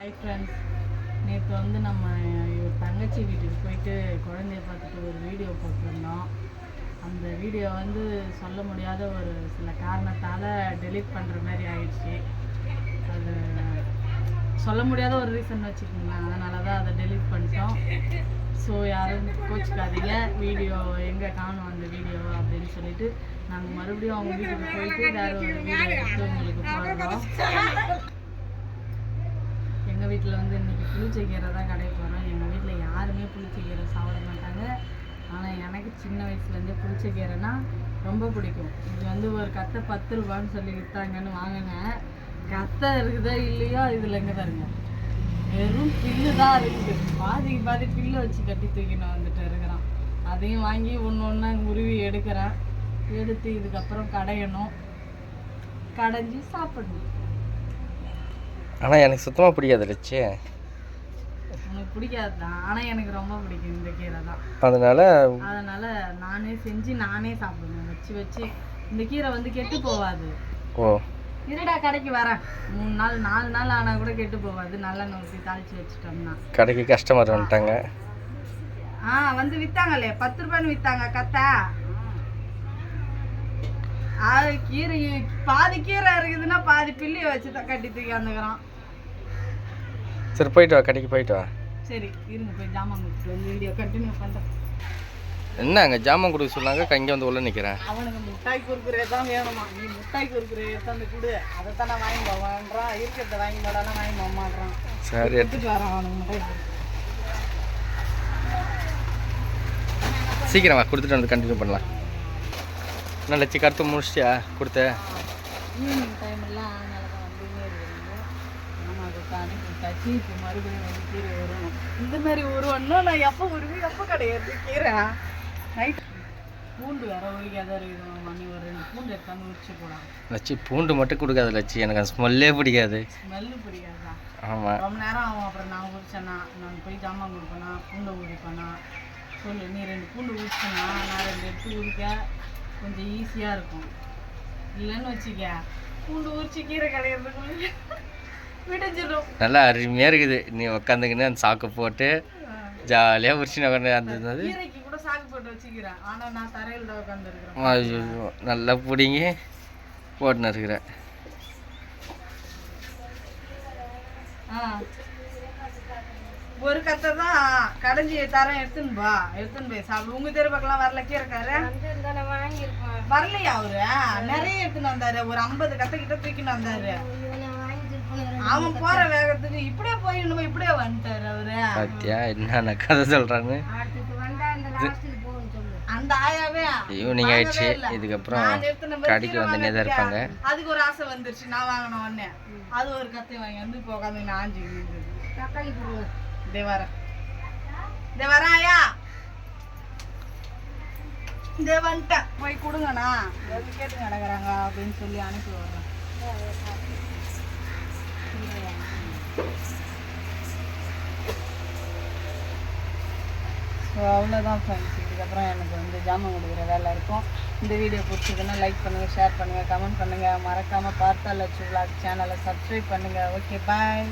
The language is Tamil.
ஹாய் ஃப்ரெண்ட்ஸ் நேற்று வந்து நம்ம தங்கச்சி வீட்டுக்கு போயிட்டு குழந்தைய பார்த்துட்டு ஒரு வீடியோ போட்டிருந்தோம். அந்த வீடியோ வந்து சொல்ல முடியாத ஒரு சில காரணத்தால் டெலீட் பண்ணுற மாதிரி ஆயிடுச்சு. அது சொல்ல முடியாத ஒரு ரீசன் வச்சுக்கோங்களேன். அதனால தான் அதை டெலீட் பண்ணிட்டோம். ஸோ யாரும் கோச்சிக்காதீங்க. வீடியோ எங்கே காணும் அந்த வீடியோ அப்படின்னு சொல்லிட்டு நாங்கள் மறுபடியும் அவங்க வீட்டுக்கு போயிட்டு வேறு ஒரு வீடியோ எடுத்து உங்களுக்கு போடுறோம். வீட்டில் வந்து இன்றைக்கி புளிச்சக்கீரை தான் கடைக்கு போகிறோம் எங்கள் வீட்டில் யாருமே புளிச்சக்கீரை சாப்பிட மாட்டாங்க. ஆனால் எனக்கு சின்ன வயசுலேருந்தே புளிச்சக்கீரைனா ரொம்ப பிடிக்கும். இது வந்து ஒரு கத்தை பத்து ரூபான்னு சொல்லி விற்றாங்கன்னு வாங்கினேன் கத்தை இருக்குதோ இல்லையோ இதில் எங்கே தருங்க வெறும் பில்லு தான் இருக்குது. பாதிக்கு பாதி பில்லு வச்சு கட்டி தூக்கின்னு வந்துட்டு இருக்கிறான். அதையும் வாங்கி ஒன்று ஒன்றா உருவி எடுக்கிறேன். எடுத்து இதுக்கப்புறம் கடையணும். கடைஞ்சி சாப்பிடணும். ஆனால் எனக்கு சுத்தமாக பிடிக்காது லட்சு உனக்கு பிடிக்காது தான் ஆனால் எனக்கு ரொம்ப பிடிக்கும் இந்த கீரை தான். அதனால அதனால நானே செஞ்சு நானே சாப்பிடுவேன். வச்சு வச்சு இந்த கீரை வந்து கெட்டு போகாது. ஓ. இருடா கடைக்கு வரேன் மூணு நாள் நாலு நாள் ஆனால் கூட கெட்டு போகாது. நல்லெண்ணெய் ஊற்றி தாளிச்சு வச்சுட்டோம்னா. கடைக்கு கஸ்டமர் வந்துட்டாங்க. ஆ வந்து வித்தாங்களே பத்து ரூபான்னு வித்தாங்க கத்தா அது கீரை பாதி கீரை இருக்குதுன்னா பாதி பிள்ளைய வச்சு தான் கட்டி தூக்கி வந்துக்கிறான். சரி போயிட்டு வா கடைக்கு போயிட்டு வா. சரி இருங்க போய் ஜாமான் கொடுத்துட்டு வந்து வீடியோ கண்டினியூ பண்ணுறேன் என்ன அங்கே ஜாமான் கொடுக்க சொன்னாங்க? இங்கே வந்து உள்ள நிற்கிறேன் அவனுக்கு மிட்டாய் குறுக்குறே தான் வேணுமா? நீ மிட்டாய் குறுக்குறே எடுத்தாந்து கொடு. அதை தானே வாங்கி போவான்றான் இருக்கிறத வாங்கி போடானா வாங்கி போக மாட்டான் சரி. எடுத்து எடுத்துட்டு வரான் அவனுக்கு மிட்டாய் சீக்கிரம் கொடுத்துட்டு வந்து கண்டினியூ பண்ணலாம். என்ன லட்சி கருத்து முடிச்சிட்டியா? கொடுத்த. ஈவினிங் டைம் எல்லாம் அதனால தான் அனுப்பி விட்டாச்சு இப்போ மறுபடியும் வந்து கீரை உருவணும் இந்த மாதிரி உருவன்னா நான் எப்போ உருவி எப்போ கிடையாது? கீரை. நைட் பூண்டு வேற உரிக்காத இருக்குது மணி ஒரு ரெண்டு பூண்டு எடுத்தாந்து உரிச்சு போடாங்க லட்சி பூண்டு மட்டும் கொடுக்காத லட்சி. எனக்கு அந்த ஸ்மெல்லே பிடிக்காது. ஸ்மெல்லு பிடிக்காதா? ஆமாம் ரொம்ப நேரம் ஆகும். அப்புறம் நான் உரிச்சேன்னா நான் போய் ஜாமான் கொடுப்பேனா பூண்டை உரிப்பேனா? சொல்லு நீ ரெண்டு பூண்டு உரிச்சேன்னா நான் ரெண்டு எடுத்து உரிக்க கொஞ்சம் ஈஸியாக இருக்கும். இல்லைன்னு வச்சுக்க பூண்டு உரிச்சு கீரை கடையிறதுக்குள்ள விடிஞ்சிடும் நல்லா அருமையாக இருக்குது. நீ உக்காந்துக்கின்னு அந்த சாக்கு போட்டு ஜாலியாக உரிச்சு உட்காந்து அந்த கீரைக்கு கூட சாக்கு போட்டு வச்சுக்கிறேன். ஆனால் நான் தரையில் தான் உட்காந்துருக்கிறேன் நல்லா பிடிங்கி போட்டுன்னு இருக்கிறேன். ஒரு கத்தை தான் கடைஞ்சி தரேன் எடுத்துன்னு பா எடுத்துன்னு போய் சாப்பிடு. உங்க தெரு பக்கம்லாம் வரல கீரைக்காரு வரலையா அவரு? நிறைய எடுத்துன்னு வந்தாரு. ஒரு ஐம்பது கத்தை கிட்ட தூக்கின்னு வந்தாரு. அவன் போற வேகத்துக்கு இப்படியே போய் இன்னும் இப்படியே வந்துட்டாரு அவரு. என்னென்ன கதை ஆயாவே ஈவினிங் ஆயிடுச்சு. இதுக்கப்புறம் கடைக்கு கீரை வந்துனே தான் இருப்பாங்க. அதுக்கு ஒரு ஆசை வந்துருச்சு. நான் வாங்கின உடனே. அது ஒரு கத்தை வாங்கி வந்து இப்போ உட்காந்து நான் ஆஞ்சு இதே வர. இதே வர ஆயா. இதே வந்துட்டேன். போய் கொடுங்கண்ணா. எது கேட்டு கிடக்குறாங்க அப்படின்னு சொல்லி அனுப்பி விடுறேன். ஸோ அவ்வளோதான் ஃப்ரெண்ட்ஸ் இதுக்கப்புறம் எனக்கு வந்து ஜாமான் கொடுக்குற வேலை இருக்கும். இந்த வீடியோ பிடிச்சதுன்னா லைக் பண்ணுங்கள் ஷேர் பண்ணுங்கள் கமெண்ட் பண்ணுங்கள் மறக்காமல் பார்த்தா லட்சு விளாக் சேனலை சப்ஸ்கிரைப் பண்ணுங்கள் ஓகே பாய்